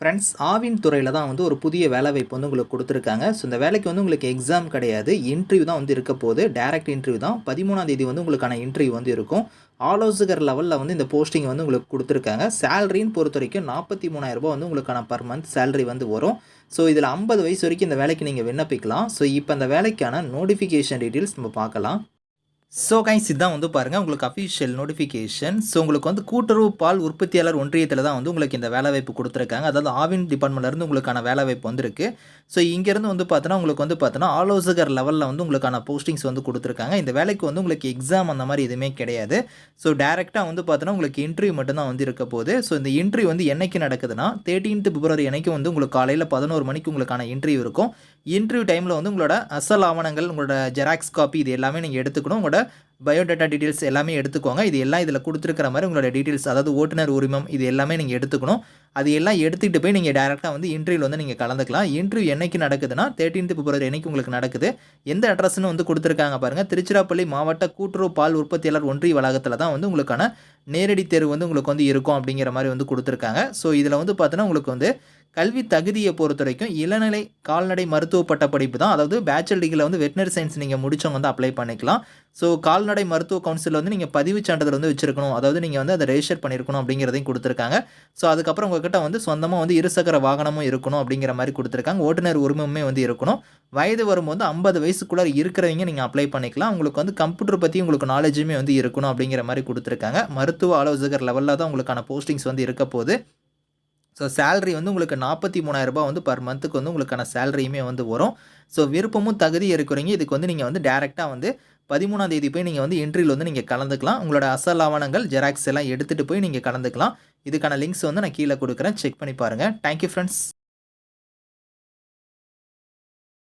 Friends Aavin துறையில் தான் வந்து ஒரு புதிய வேலைவாய்ப்பு வந்து உங்களுக்கு கொடுத்துருக்காங்க. ஸோ இந்த வேலைக்கு வந்து உங்களுக்கு எக்ஸாம் கிடையாது. இன்டர்வியூ தான் வந்து இருக்க போது டேரக்ட் இன்டர்வியூ தான். பதிமூணாம் தேதி வந்து உங்களுக்கான இன்டர்வியூ வந்து இருக்கும். ஆலோசகர் லெவலில் வந்து இந்த போஸ்டிங் வந்து உங்களுக்கு கொடுத்துருக்காங்க. சேலரின்னு பொறுத்த வரைக்கும் நாற்பத்தி மூணாயிரரூபா வந்து உங்களுக்கான பர் மந்த் சேலரி வந்து வரும். ஸோ இதில் ஐம்பது வயசு வரைக்கும் இந்த வேலைக்கு நீங்கள் விண்ணப்பிக்கலாம். ஸோ இப்போ அந்த வேலைக்கான நோட்டிஃபிகேஷன் டீட்டெயில்ஸ் நம்ம பார்க்கலாம். ஸோ கைஸ் இதுதான் வந்து பாருங்கள் உங்களுக்கு அஃபிஷியல் நோட்டிஃபிகேஷன் ஸோ உங்களுக்கு வந்து கூட்டுறவு பால் உற்பத்தியாளர் ஒன்றியத்தில் தான் வந்து உங்களுக்கு இந்த வேலைவாய்ப்பு கொடுத்துருக்காங்க. அதாவது ஆவின் டிபார்ட்மெண்ட்லேருந்து உங்களுக்கான வேலைவாய்ப்பு வந்திருக்கு. ஸோ இங்கேருந்து வந்து பார்த்தோன்னா உங்களுக்கு வந்து பார்த்தோன்னா ஆலோசகர் லெவலில் வந்து உங்களுக்கான போஸ்டிங்ஸ் வந்து கொடுத்துருக்காங்க. இந்த வேலைக்கு வந்து உங்களுக்கு எக்ஸாம் அந்த மாதிரி எதுவுமே கிடையாது. ஸோ டேரெக்டாக வந்து பார்த்தோன்னா உங்களுக்கு இன்டர்வியூ மட்டும்தான் வந்து இருக்க போது ஸோ இந்த இன்டர்வியூ வந்து என்னைக்கு நடக்குதுன்னா தேர்ட்டீன்த் பிப்ரவரி அன்னைக்கு வந்து உங்களுக்கு காலையில் பதினோரு மணிக்கு உங்களுக்கான இன்டர்வியூ இருக்கும். இன்டர்வியூ டைமில் வந்து உங்களோட அசல் ஆவணங்கள் உங்களோட ஜெராக்ஸ் காப்பி இது எல்லாமே நீங்கள் எடுத்துக்கணும். உங்களோட பயோடேட்டா டீட்டெயில்ஸ் எல்லாமே எடுத்துக்கோங்க. இது எல்லாம் இதில் கொடுத்துருக்கிற மாதிரி உங்களோட டீட்டெயில்ஸ் அதாவது ஓட்டுநர் உரிமம் இது எல்லாமே நீங்கள் எடுத்துக்கணும். அது எல்லாம் எடுத்துகிட்டு போய் நீங்கள் டேரெக்டாக வந்து இன்டர்வியூவில் வந்து நீங்கள் கலந்துக்கலாம். இன்டர்வியூ என்னைக்கு நடக்குதுன்னா தேர்ட்டீன்த் பிப்ரவரி என்றைக்கு உங்களுக்கு நடக்குது. எந்த அட்ரஸ்னு வந்து கொடுத்துருக்காங்க பாருங்கள் திருச்சிராப்பள்ளி மாவட்ட கூட்டுறவு பால் உற்பத்தியாளர் ஒன்றிய வளாகத்தில் தான் வந்து உங்களுக்கான நேரடி தேர்வு வந்து உங்களுக்கு வந்து இருக்கும் அப்படிங்கிற மாதிரி வந்து கொடுத்துருக்காங்க. ஸோ இதில் வந்து பார்த்தோன்னா உங்களுக்கு வந்து கல்வி தகுதியை பொறுத்த வரைக்கும் இளநிலை கால்நடை மருத்துவ பட்ட படிப்பு தான். அதாவது பேச்சுலர் டிகிரியில் வந்து வெட்டினரி சயின்ஸ் நீங்கள் முடிச்சவங்க வந்து அப்ளை பண்ணிக்கலாம். ஸோ கால்நடை மருத்துவ கவுன்சிலில் வந்து நீங்கள் பதிவு சான்றிதழ் வந்து வச்சிருக்கணும். அதாவது நீங்கள் வந்து அதை ரெஜிஸ்டர் பண்ணியிருக்கணும் அப்படிங்கிறதையும் கொடுத்துருக்காங்க. ஸோ அதுக்கப்புறம் அவங்கக்கிட்ட வந்து சொந்தமாக வந்து இருசக்கர வாகனமும் இருக்கணும் அப்படிங்கிற மாதிரி கொடுத்துருக்காங்க. ஓட்டுநர் உரிமமே வந்து இருக்கணும். வயது வரும்போது ஐம்பது வயசுக்குள்ளே இருக்கிறவங்க நீங்கள் அப்ளை பண்ணிக்கலாம். உங்களுக்கு வந்து கம்ப்யூட்டர் பற்றி உங்களுக்கு நாலேஜுமே வந்து இருக்கணும் அப்படிங்கிற மாதிரி கொடுத்துருக்காங்க. மருத்துவ ஆலோசகர் லெவலில் தான் உங்களுக்கான போஸ்டிங்ஸ் வந்து இருக்க போது ஸோ சேலரி வந்து உங்களுக்கு நாற்பத்தி மூணாயிரரூபா வந்து பர் மந்த்துக்கு வந்து உங்களுக்கான சேலரியுமே வந்து வரும். ஸோ விருப்பமும் தகுதி இருக்கிறவங்க இதுக்கு வந்து நீங்கள் வந்து டேரெக்டாக வந்து பதிமூணாம் தேதி போய் நீங்கள் வந்து என்ட்ரியில் வந்து நீங்கள் கலந்துக்கலாம். உங்களோட அசல் ஆவணங்கள் ஜெராக்ஸ் எல்லாம் எடுத்துகிட்டு போய் நீங்கள் கலந்துக்கலாம். இதுக்கான லிங்க்ஸ் வந்து நான் கீழே கொடுக்குறேன். செக் பண்ணி பாருங்கள் தேங்க்யூ ஃப்ரெண்ட்ஸ்